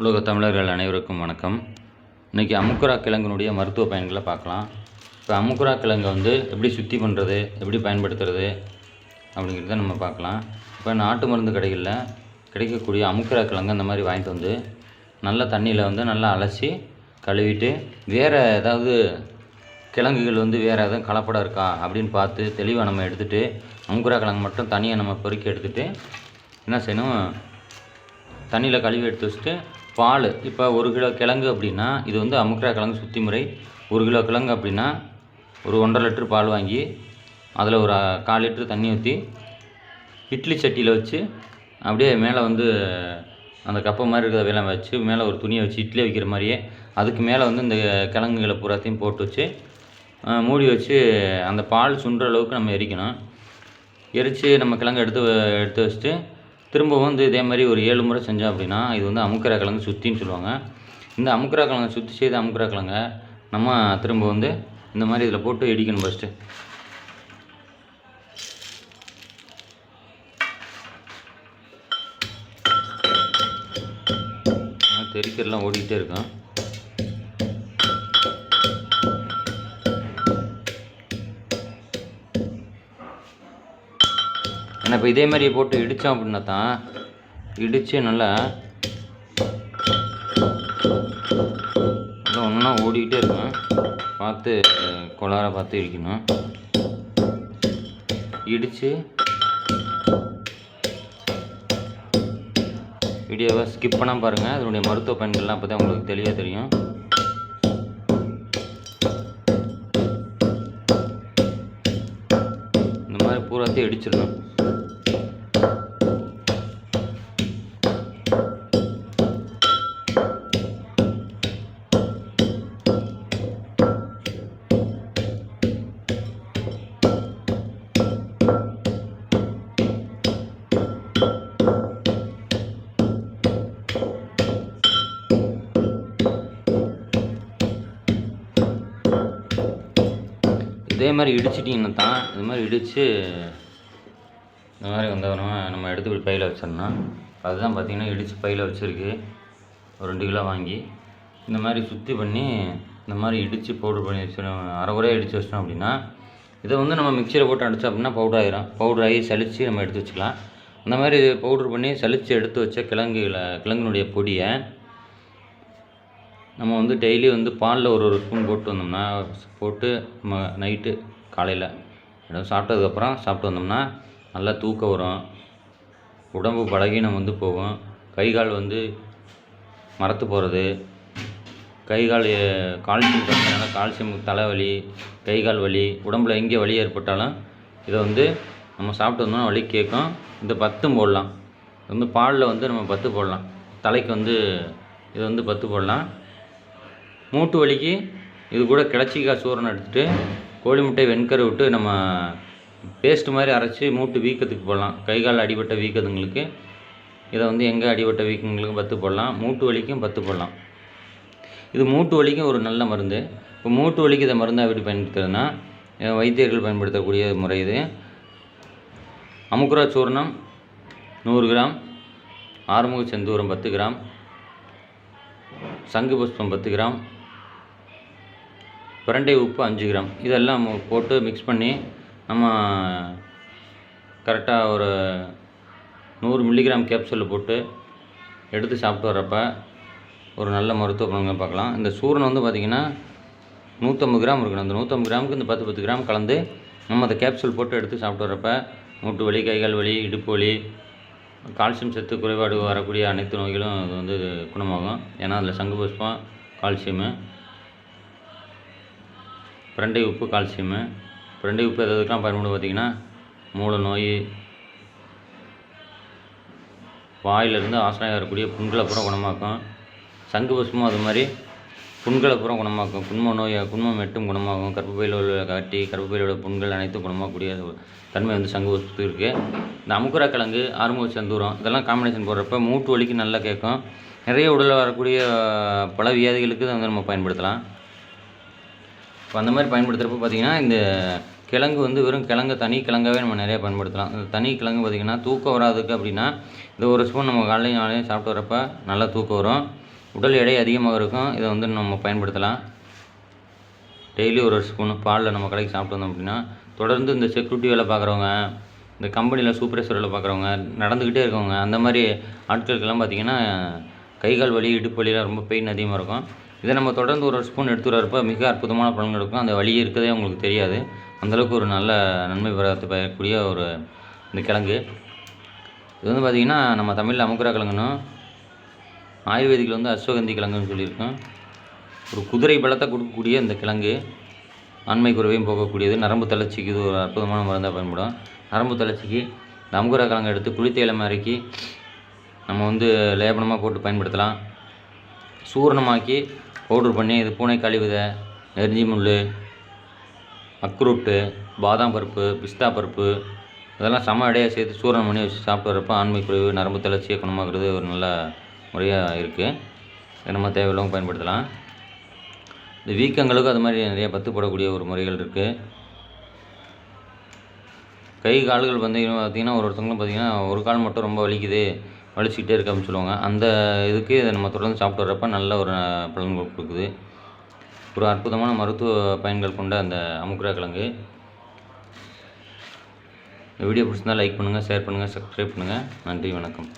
உலக தமிழர்கள் அனைவருக்கும் வணக்கம். இன்றைக்கி அமுக்குரா கிழங்குனுடைய மருத்துவ பயன்களை பார்க்கலாம். இப்போ அமுக்குரா கிழங்கை வந்து எப்படி சுத்தி பண்ணுறது எப்படி பயன்படுத்துறது அப்படிங்கிறத நம்ம பார்க்கலாம். இப்போ நாட்டு மருந்து கடைகளில் கிடைக்கக்கூடிய அமுக்குரா கிழங்கு அந்த மாதிரி வாங்கிட்டு வந்து நல்ல தண்ணியில் வந்து நல்லா அலசி கழுவிட்டு வேறு ஏதாவது கிழங்குகள் வந்து வேறு எதுவும் கலப்படம் இருக்கா அப்படின்னு பார்த்து தெளிவாக நம்ம எடுத்துகிட்டு அங்குரா கிழங்கு மட்டும் தனியாக நம்ம பொறுக்கி எடுத்துகிட்டு என்ன செய்யணும்? தண்ணியில் கழுவி எடுத்து வச்சுட்டு பால் இப்போ ஒரு கிலோ கிழங்கு அப்படின்னா இது வந்து அமுக்குரா கிழங்கு சுத்தி முறை. ஒரு கிலோ கிழங்கு அப்படின்னா ஒரு ஒன்றரை லிட்டர் பால் வாங்கி அதில் ஒரு கால் லிட்டர் தண்ணி ஊற்றி இட்லி சட்டியில் வச்சு அப்படியே மேலே வந்து அந்த கப்பை மாதிரி இருக்கிற வேலை வச்சு மேலே ஒரு துணியை வச்சு இட்லி வைக்கிற மாதிரியே அதுக்கு மேலே வந்து இந்த கிழங்குகளை பூராத்தையும் போட்டு வச்சு மூடி வச்சு அந்த பால் சுண்டுற அளவுக்கு நம்ம எரிக்கணும். எரித்து நம்ம கிழங்கு எடுத்து வ- எடுத்து வச்சுட்டு திரும்பவும் வந்து இதே மாதிரி ஒரு ஏழு முறை செஞ்சோம் அப்படின்னா இது வந்து அமுக்கிற கிழங்கு சுத்தின்னு சொல்லுவாங்க. இந்த அமுக்கிற கிழங்கு சுற்றி செய்த அமுக்கிற கிழங்க நம்ம திரும்ப வந்து இந்த மாதிரி இதில் போட்டு இடிக்கணும் ஃபஸ்ட்டு தெரிக்கிறலாம் ஓடிக்கிட்டே இருக்கும். ஆனால் இப்போ இதே மாதிரி போட்டு இடித்தோம் அப்படின்னா தான் இடித்து நல்லா நல்லா ஒன்றா ஓடிக்கிட்டே இருக்கும். பார்த்து கொளார பார்த்து இடிக்கணும். இடித்து வீடியோவை ஸ்கிப் பண்ணால் பாருங்கள் அதனுடைய மருத்துவ பயன்கள்லாம் அப்போ தான் உங்களுக்கு தெளிவாக தெரியும். பூராத்தையும் இடிச்சிடணும் மாதிரி இடிச்சிட்டிங்கன்னா தான். இது மாதிரி இடித்து இந்த மாதிரி வந்தவன நம்ம எடுத்து இப்படி பையில் வச்சிடணும். அதுதான் பார்த்திங்கன்னா இடித்து பையில் வச்சுருக்கு. ஒரு ரெண்டு கிலோ வாங்கி இந்த மாதிரி சுத்தி பண்ணி இந்த மாதிரி இடித்து பவுடர் பண்ணி வச்சிடும் அரை குறையாக இடித்து வச்சிட்டோம் அப்படின்னா இதை வந்து நம்ம மிக்சியில் போட்டு அடித்தோம் அப்படின்னா பவுடர் ஆகிரும் பவுடர் ஆகி சலித்து நம்ம எடுத்து வச்சுக்கலாம். அந்த மாதிரி பவுட்ரு பண்ணி சலித்து எடுத்து வச்ச கிழங்குகளை கிழங்குனுடைய பொடியை நம்ம வந்து டெய்லி வந்து பாலில் ஒரு ஒரு ஸ்பூன் போட்டு வந்தோம்னா போட்டு நம்ம நைட்டு காலையில் எதாவது சாப்பிட்டதுக்கப்புறம் சாப்பிட்டு வந்தோம்னா நல்லா தூக்கம் வரும். உடம்பு பலகீனம் வந்து போகும். கை கால் வந்து மரத்து போகிறது கை கால் கால்சியம் கம்மியான கால்சியம் தலைவலி கை கால் வலி உடம்புல எங்கே வலி ஏற்பட்டாலும் இதை வந்து நம்ம சாப்பிட்டு வந்தோம்னா வலி கேட்கும். இந்த பத்தும் போடலாம். இது வந்து பாலில் வந்து நம்ம பத்து போடலாம். தலைக்கு வந்து இதை வந்து பத்து போடலாம். மூட்டு வலிக்கு இது கூட கிளச்சிக்காய் சூரணம் எடுத்துகிட்டு கோழி முட்டை வெண்கரு விட்டு நம்ம பேஸ்ட் மாதிரி அரைச்சி மூட்டு வீக்கத்துக்கு போடலாம். கை கால் அடிபட்ட வீக்கத்துங்களுக்கு இதை வந்து எங்கே அடிபட்ட வீக்கங்களுக்கு பத்து போடலாம். மூட்டு வலிக்கும் பத்து போடலாம். இது மூட்டு வலிக்கும் ஒரு நல்ல மருந்து. இப்போ மூட்டு வலிக்கு இதை மருந்தாக எப்படி பயன்படுத்துறதுன்னா வைத்தியர்கள் பயன்படுத்தக்கூடிய முறை இது. அமுக்குரா சூர்ணம் நூறு கிராம். ஆறுமுக செந்தூரம் பத்து கிராம். சங்கு புஷ்பம் பத்து கிராம். பிரண்டை உப்பு அஞ்சு கிராம். இதெல்லாம் போட்டு மிக்ஸ் பண்ணி நம்ம கரெக்டாக ஒரு நூறு மில்லிகிராம் கேப்சூலில் போட்டு எடுத்து சாப்பிட்டு வர்றப்ப ஒரு நல்ல மருத்துவ குணங்கள் பார்க்கலாம். இந்த சூரன் வந்து பார்த்திங்கன்னா நூற்றம்பது கிராம் இருக்கணும். அந்த நூற்றம்பது கிராமுக்கு இந்த பத்து பத்து கிராம் கலந்து நம்ம அந்த கேப்சூல் போட்டு எடுத்து சாப்பிட்டு வரப்ப மூட்டு வலி கைகால் வலி இடுப்பு வலி கால்சியம் சத்து குறைபாடு வரக்கூடிய அனைத்து நோய்களும் அது வந்து குணமாகும். ஏன்னா அதில் சங்கு புஷ்பம் கால்சியமு பிரண்டை உப்பு கால்சியமு பிரண்டை உப்பு எதுக்கெலாம் பயன்படும் பார்த்திங்கன்னா மூல நோய் வாயிலிருந்து ஆசனாக வரக்கூடிய புண்களை பூரா குணமாக்கும். சங்கு புஷ்பமும் அது மாதிரி புண்களை பூரா குணமாக்கும். குண்ம நோய் குண்மம் மெட்டும் குணமாகும். கர்ப்பப்பையில் உள்ள கட்டி கர்ப்பப்பையில் புண்கள் அனைத்தும் குணமாகக்கூடிய ஒரு தன்மை வந்து சங்கு புஷ்பத்துக்கு இருக்குது இந்த அமுக்குரா கிழங்கு ஆறுமுக சந்தூரம் இதெல்லாம் காம்பினேஷன் போடுறப்ப மூட்டு வலிக்கு நல்லா கேட்கும். நிறைய உடலில் வரக்கூடிய பல வியாதிகளுக்கு வந்து நம்ம பயன்படுத்தலாம். இப்போ அந்த மாதிரி பயன்படுத்துகிறப்ப பார்த்தீங்கன்னா இந்த கிழங்கு வந்து வெறும் கிழங்கு தனி கிழங்காவே நம்ம நிறையா பயன்படுத்தலாம். இந்த தனி கிழங்கு பார்த்திங்கன்னா தூக்கம் வராதுக்கு அப்படின்னா இந்த ஒரு ஸ்பூன் நம்ம காலையும் நாளையும் சாப்பிட்டு வரப்ப நல்லா தூக்கம் வரும். உடல் எடை அதிகமாக இருக்கும். இதை வந்து நம்ம பயன்படுத்தலாம். டெய்லி ஒரு ஒரு ஸ்பூன் பாலில் நம்ம கடைக்கு சாப்பிட்டு வந்தோம் அப்படின்னா தொடர்ந்து இந்த செக்யூரிட்டி வேலை பார்க்குறவங்க இந்த கம்பெனியில் சூப்பர்வைசர் வேலை பார்க்குறவங்க நடந்துக்கிட்டே இருக்கவங்க அந்த மாதிரி ஆட்களுக்கெல்லாம் பார்த்திங்கன்னா கை கால் வலி இடுப்பு வலியெலாம் ரொம்ப பெயின் அதிகமாக இருக்கும். இதை நம்ம தொடர்ந்து ஒரு ஸ்பூன் எடுத்து வரப்போ மிக அற்புதமான பலன் இருக்கும். அந்த வழி இருக்கதே உங்களுக்கு தெரியாது. அந்தளவுக்கு ஒரு நல்ல நன்மை பெறத்தை பெறக்கூடிய ஒரு இந்த கிழங்கு. இது வந்து பார்த்திங்கன்னா நம்ம தமிழில் அமுக்குரா கிழங்குன்னும் ஆயுர்வேதிக்கில் வந்து அஸ்வகந்தி கிழங்குன்னு சொல்லியிருக்கோம். ஒரு குதிரை பலத்தை கொடுக்கக்கூடிய இந்த கிழங்கு ஆண்மை குறைவையும் போகக்கூடியது நரம்பு தளர்ச்சிக்கு இது ஒரு அற்புதமான மருந்தாக பயன்படும். நரம்பு தளர்ச்சிக்கு இந்த அமுகுரா கிழங்கு எடுத்து குளித்தேலம் இறக்கி நம்ம வந்து லேபனமாக போட்டு பயன்படுத்தலாம். சூரணமாக்கி பவுட்ரு பண்ணி இது பூனைக்காளி விதை நெருஞ்சி முள் அக்ரூட்டு பாதாம் பருப்பு பிஸ்தா பருப்பு இதெல்லாம் சம எடையாக சேர்த்து சூரணம் பண்ணி வச்சு சாப்பிட்டு வரப்போ ஆண்மை குறைவு நரம்பு தளர்ச்சியை குணமாக்குறது ஒரு நல்ல முறையாக இருக்குது நம்ம தேவையில்லாமல் பயன்படுத்தலாம். இந்த வீக்கங்களுக்கும் அது மாதிரி நிறைய பத்து போடக்கூடிய ஒரு முறைகள் இருக்குது கை கால்கள் வந்து பார்த்திங்கன்னா ஒரு ஒருத்தவங்களும் பார்த்திங்கன்னா ஒரு கால் மட்டும் ரொம்ப வலிக்குது. வலிச்சுக்கிட்டே இருக்கு அப்படின்னு சொல்லுவாங்க. அந்த இதுக்கு இதை நம்ம தொடர்ந்து சாப்பிட்டு வரப்ப நல்ல ஒரு பலன் கொடுக்குது. ஒரு அற்புதமான மருத்துவ பயன்கள் கொண்ட அந்த அமுக்குரா கிழங்கு. இந்த வீடியோ பிடிச்சிருந்தால் லைக் பண்ணுங்கள் ஷேர் பண்ணுங்கள் சப்ஸ்கிரைப் பண்ணுங்கள் நன்றி வணக்கம்.